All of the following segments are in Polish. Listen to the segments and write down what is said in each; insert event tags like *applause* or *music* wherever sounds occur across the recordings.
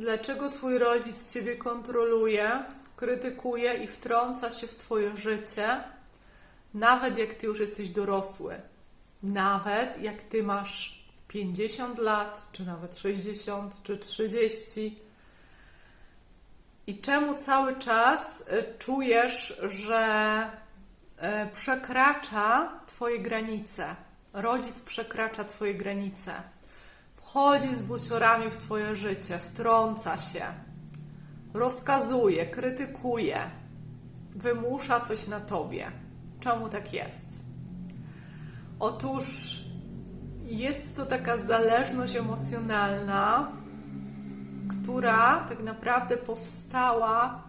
Dlaczego twój rodzic ciebie kontroluje, krytykuje i wtrąca się w twoje życie, nawet jak ty już jesteś dorosły? Nawet jak ty masz 50 lat, czy nawet 60, czy 30. I czemu cały czas y, czujesz, że y, przekracza Twoje granice? Rodzic przekracza Twoje granice. Wchodzi z buciorami w Twoje życie, wtrąca się, rozkazuje, krytykuje, wymusza coś na Tobie. Czemu tak jest? Otóż jest to taka zależność emocjonalna, która tak naprawdę powstała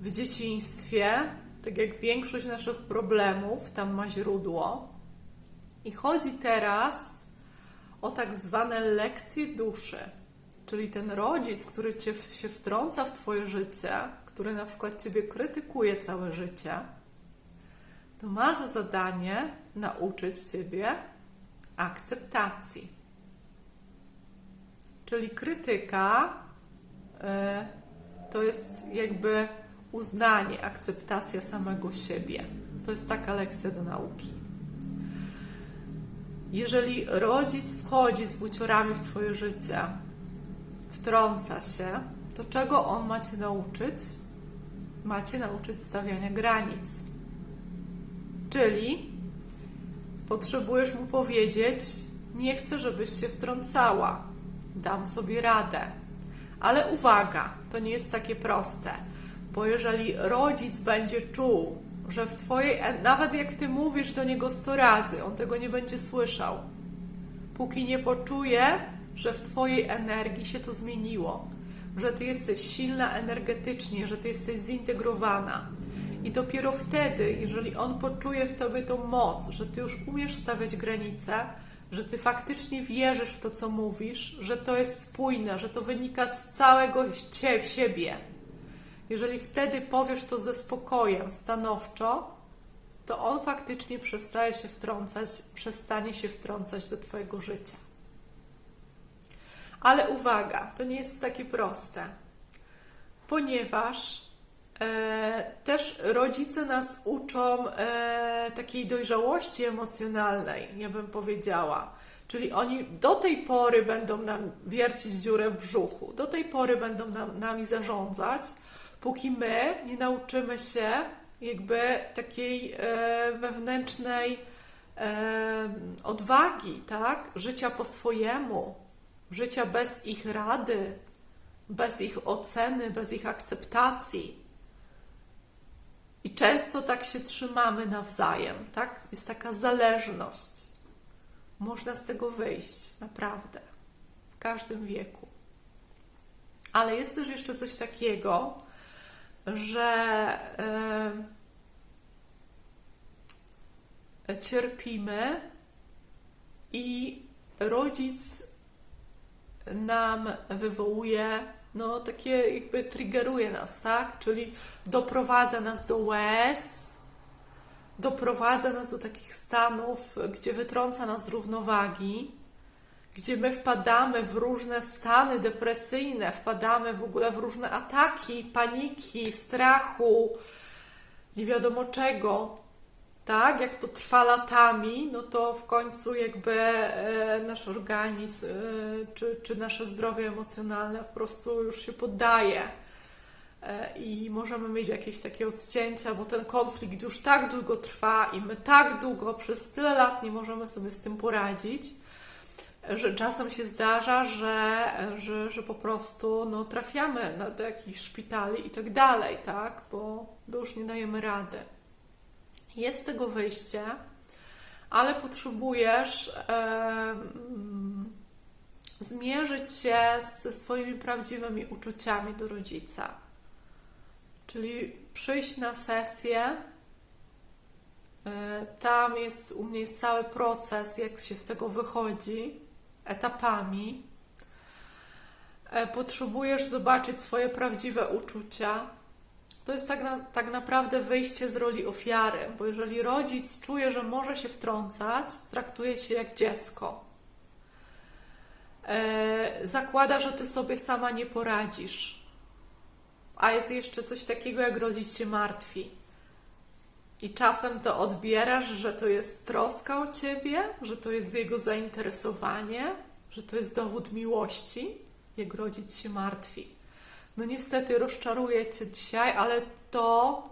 w dzieciństwie, tak jak większość naszych problemów, tam ma źródło. I chodzi teraz o tak zwane lekcje duszy, czyli ten rodzic, który cię się wtrąca w Twoje życie, który na przykład Ciebie krytykuje całe życie, to ma za zadanie nauczyć Ciebie akceptacji. Czyli krytyka y, to jest jakby uznanie, akceptacja samego siebie. To jest taka lekcja do nauki. Jeżeli rodzic wchodzi z buciorami w Twoje życie, wtrąca się, to czego on ma Cię nauczyć? Ma Cię nauczyć stawiania granic. Czyli potrzebujesz mu powiedzieć: Nie chcę, żebyś się wtrącała, dam sobie radę. Ale uwaga, to nie jest takie proste, bo jeżeli rodzic będzie czuł, że w twojej, nawet jak ty mówisz do niego 100 razy, on tego nie będzie słyszał, póki nie poczuje, że w twojej energii się to zmieniło, że ty jesteś silna energetycznie, że ty jesteś zintegrowana. I dopiero wtedy, jeżeli on poczuje w tobie tą moc, że ty już umiesz stawiać granice, że ty faktycznie wierzysz w to, co mówisz, że to jest spójne, że to wynika z całego cie, siebie. Jeżeli wtedy powiesz to ze spokojem, stanowczo, to on faktycznie przestaje się wtrącać, przestanie się wtrącać do Twojego życia. Ale uwaga, to nie jest takie proste, ponieważ e, też rodzice nas uczą e, takiej dojrzałości emocjonalnej, ja bym powiedziała. Czyli oni do tej pory będą nam wiercić dziurę w brzuchu, do tej pory będą nam, nami zarządzać, póki my nie nauczymy się jakby takiej e, wewnętrznej e, odwagi, tak? Życia po swojemu, życia bez ich rady, bez ich oceny, bez ich akceptacji. I często tak się trzymamy nawzajem, tak? Jest taka zależność. Można z tego wyjść, naprawdę, w każdym wieku. Ale jest też jeszcze coś takiego, że cierpimy i rodzic nam wywołuje, no takie jakby triggeruje nas, tak? Czyli doprowadza nas do łez, doprowadza nas do takich stanów, gdzie wytrąca nas z równowagi, gdzie my wpadamy w różne stany depresyjne, wpadamy w ogóle w różne ataki, paniki, strachu, nie wiadomo czego, tak? Jak to trwa latami, no to w końcu jakby e, nasz organizm e, czy, czy nasze zdrowie emocjonalne po prostu już się poddaje. E, I możemy mieć jakieś takie odcięcia, bo ten konflikt już tak długo trwa i my tak długo, przez tyle lat nie możemy sobie z tym poradzić że czasem się zdarza, że, że, że po prostu no, trafiamy na, do jakichś szpitali i tak dalej, tak? Bo, bo już nie dajemy rady. Jest tego wyjście, ale potrzebujesz e, zmierzyć się ze swoimi prawdziwymi uczuciami do rodzica. Czyli przyjść na sesję. E, tam jest, u mnie jest cały proces, jak się z tego wychodzi etapami. E, potrzebujesz zobaczyć swoje prawdziwe uczucia. To jest tak, na, tak naprawdę wyjście z roli ofiary, bo jeżeli rodzic czuje, że może się wtrącać, traktuje się jak dziecko. e, zakłada, że ty sobie sama nie poradzisz. A jest jeszcze coś takiego, jak rodzic się martwi. I czasem to odbierasz, że to jest troska o ciebie, że to jest jego zainteresowanie, że to jest dowód miłości, jak rodzic się martwi. No niestety rozczaruję cię dzisiaj, ale to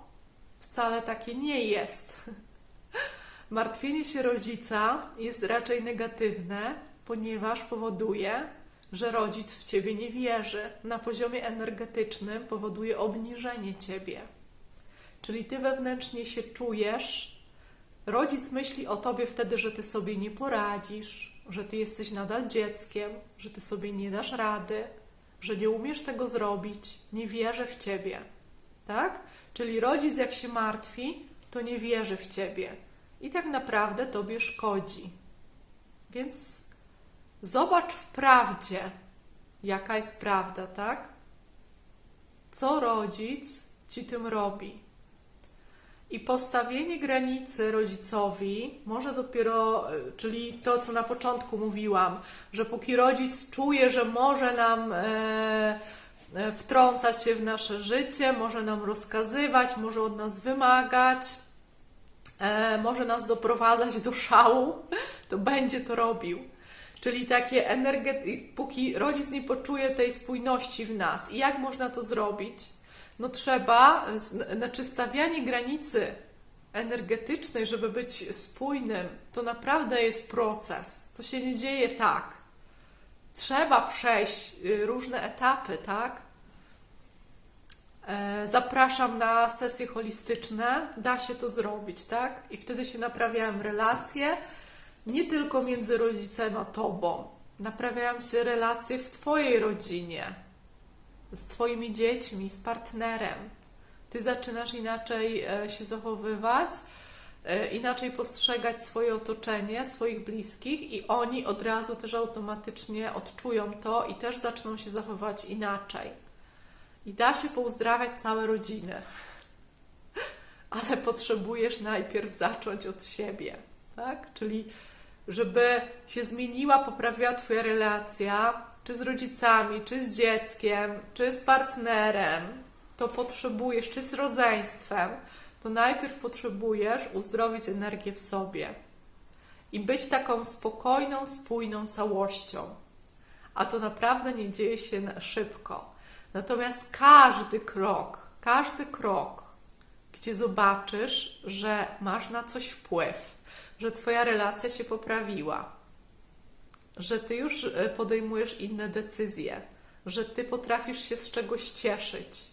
wcale takie nie jest. *laughs* Martwienie się rodzica jest raczej negatywne, ponieważ powoduje, że rodzic w ciebie nie wierzy. Na poziomie energetycznym powoduje obniżenie ciebie. Czyli ty wewnętrznie się czujesz, rodzic myśli o tobie wtedy, że ty sobie nie poradzisz, że ty jesteś nadal dzieckiem, że ty sobie nie dasz rady, że nie umiesz tego zrobić, nie wierzy w ciebie. Tak? Czyli rodzic, jak się martwi, to nie wierzy w ciebie i tak naprawdę tobie szkodzi. Więc zobacz w prawdzie, jaka jest prawda, tak? Co rodzic ci tym robi? I postawienie granicy rodzicowi może dopiero, e, czyli to, co na początku mówiłam, że póki rodzic czuje, że może nam e, e, wtrącać się w nasze życie, może nam rozkazywać, może od nas wymagać, może nas doprowadzać do szału, to będzie to robił. Czyli takie energety, póki rodzic nie poczuje tej spójności w nas. I jak można to zrobić? No trzeba, znaczy stawianie granicy energetycznej, żeby być spójnym, to naprawdę jest proces. To się nie dzieje tak. Trzeba przejść y, różne etapy, tak? E, zapraszam na sesje holistyczne, da się to zrobić, tak? I wtedy się naprawiają relacje, nie tylko między rodzicem a tobą. Naprawiają się relacje w twojej rodzinie, z twoimi dziećmi, z partnerem. Ty zaczynasz inaczej e, się zachowywać, e, inaczej postrzegać swoje otoczenie, swoich bliskich, i oni od razu też automatycznie odczują to i też zaczną się zachowywać inaczej. I da się pouzdrawiać całe rodziny. *laughs* Ale potrzebujesz najpierw zacząć od siebie, tak? Czyli żeby się zmieniła, poprawiła Twoja relacja, czy z rodzicami, czy z dzieckiem, czy z partnerem, to potrzebujesz, czy z rodzeństwem, to najpierw potrzebujesz uzdrowić energię w sobie i być taką spokojną, spójną całością. A to naprawdę nie dzieje się szybko. Natomiast każdy krok, każdy krok, gdzie zobaczysz, że masz na coś wpływ, że Twoja relacja się poprawiła, że Ty już e, podejmujesz inne decyzje, że Ty potrafisz się z czegoś cieszyć,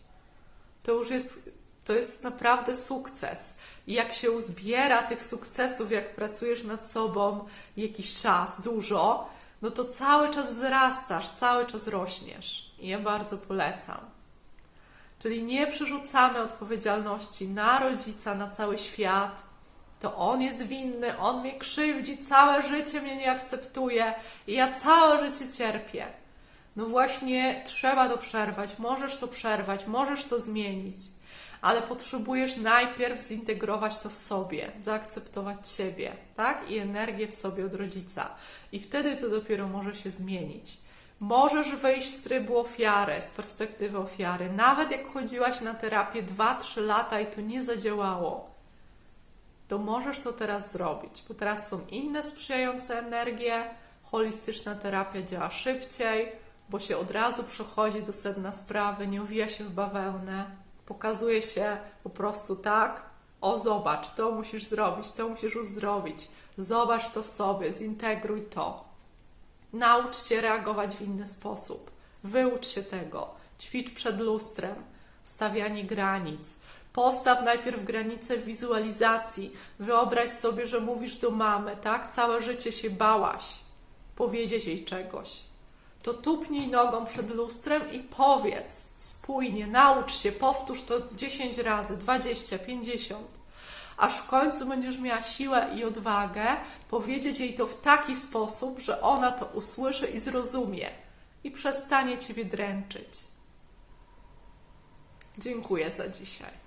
to już jest, to jest naprawdę sukces. I jak się uzbiera tych sukcesów, jak pracujesz nad sobą jakiś czas, dużo, no to cały czas wzrastasz, cały czas rośniesz. I ja bardzo polecam. Czyli nie przerzucamy odpowiedzialności na rodzica, na cały świat. To on jest winny, on mnie krzywdzi, całe życie mnie nie akceptuje i ja całe życie cierpię. No właśnie, trzeba to przerwać, możesz to przerwać, możesz to zmienić, ale potrzebujesz najpierw zintegrować to w sobie, zaakceptować siebie, tak? I energię w sobie od rodzica. I wtedy to dopiero może się zmienić. Możesz wyjść z trybu ofiary, z perspektywy ofiary. Nawet jak chodziłaś na terapię 2-3 lata i to nie zadziałało, to możesz to teraz zrobić, bo teraz są inne sprzyjające energie. Holistyczna terapia działa szybciej, bo się od razu przechodzi do sedna sprawy, nie owija się w bawełnę, pokazuje się po prostu tak, o zobacz, to musisz zrobić, to musisz uzdrowić, zobacz to w sobie, zintegruj to. Naucz się reagować w inny sposób. Wyucz się tego. Ćwicz przed lustrem. Stawianie granic. Postaw najpierw granice w wizualizacji. Wyobraź sobie, że mówisz do mamy, tak? Całe życie się bałaś powiedzieć jej czegoś. To tupnij nogą przed lustrem i powiedz spójnie, naucz się, powtórz to 10 razy, 20, 50 aż w końcu będziesz miała siłę i odwagę powiedzieć jej to w taki sposób, że ona to usłyszy i zrozumie i przestanie Ciebie dręczyć. Dziękuję za dzisiaj.